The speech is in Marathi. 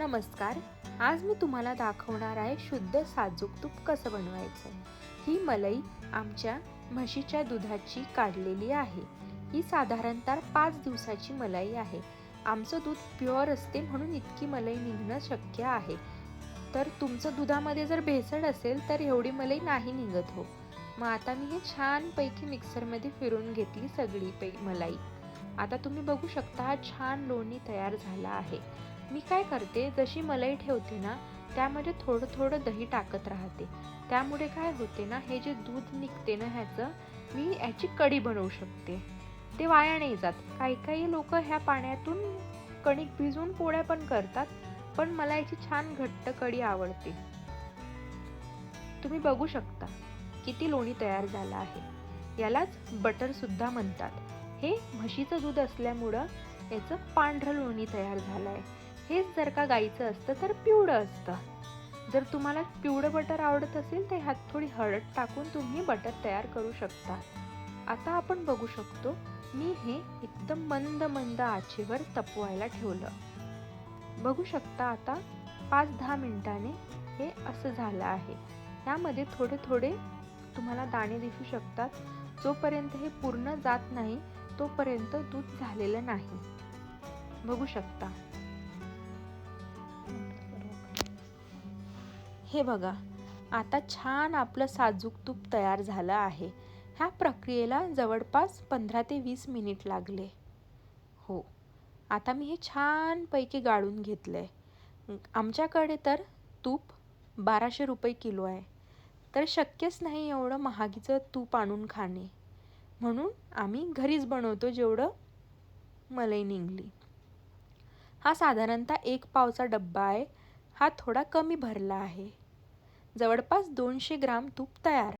नमस्कार. आज मी तुम्हाला दाखवणार आहे शुद्ध साजूक तूप कसं बनवायचं. ही मलाई आमच्या म्हशीच्या दुधाची काढलेली आहे. ही साधारणतः पाच दिवसाची मलाई आहे. आमचं दूध प्युअर असते म्हणून इतकी मलाई निघणं शक्य आहे. तर तुमचं दुधामध्ये जर भेसळ असेल तर एवढी मलाई नाही निघत हो. मग आता मी हे छानपैकी मिक्सरमध्ये फिरून घेतली सगळी पै मलाई. आता तुम्ही बघू शकता छान लोणी तयार झाला आहे. मी काय करते जशी मलाई ठेवते ना त्यामध्ये थोडं थोडं दही टाकत राहते. त्यामुळे काय होते ना हे जे दूध निघते ना ह्याचं मी याची कढी बनवू शकते. ते वाया नाही जात. काही काही लोक ह्या पाण्यातून कणिक भिजवून पोळ्या पण करतात पण मला याची छान घट्ट कढी आवडते. तुम्ही बघू शकता किती लोणी तयार झालं आहे. यालाच बटर सुद्धा म्हणतात. हे म्हशीचं दूध असल्यामुळं याचं पांढरं लोणी तयार झालं आहे हेच जर का गाईचं असतं तर पिवळं असतं. जर तुम्हाला पिवळं बटर आवडत असेल तर ह्यात थोडी हळद टाकून तुम्ही बटर तयार करू शकता. आता आपण बघू शकतो मी हे एकदम मंद मंद आचेवर तपवायला ठेवलं. बघू शकता आता पाच दहा मिनिटाने हे असं झालं आहे. यामध्ये थोडे थोडे तुम्हाला दाणे दिसू शकतात. जोपर्यंत हे पूर्ण जात नाही तोपर्यंत दूध झालेलं नाही. बघू शकता. हे बघा आता छान आपलं साजूक तूप तयार झालं आहे. ह्या प्रक्रियेला जवळपास पंधरा ते वीस मिनिट लागले. हो आता मी हे छानपैकी गाळून घेतलं आहे आमच्याकडे तर तूप बाराशे रुपये किलो आहे. तर शक्यच नाही एवढं महागीचं तूप आणून खाणे. म्हणून आम्ही घरीच बनवतो जेवढं मलई निघली. हा साधारणतः एक पावचा डब्बा आहे. हा थोडा कमी भरला आहे. जवळपास दोनशे ग्राम तूप तयार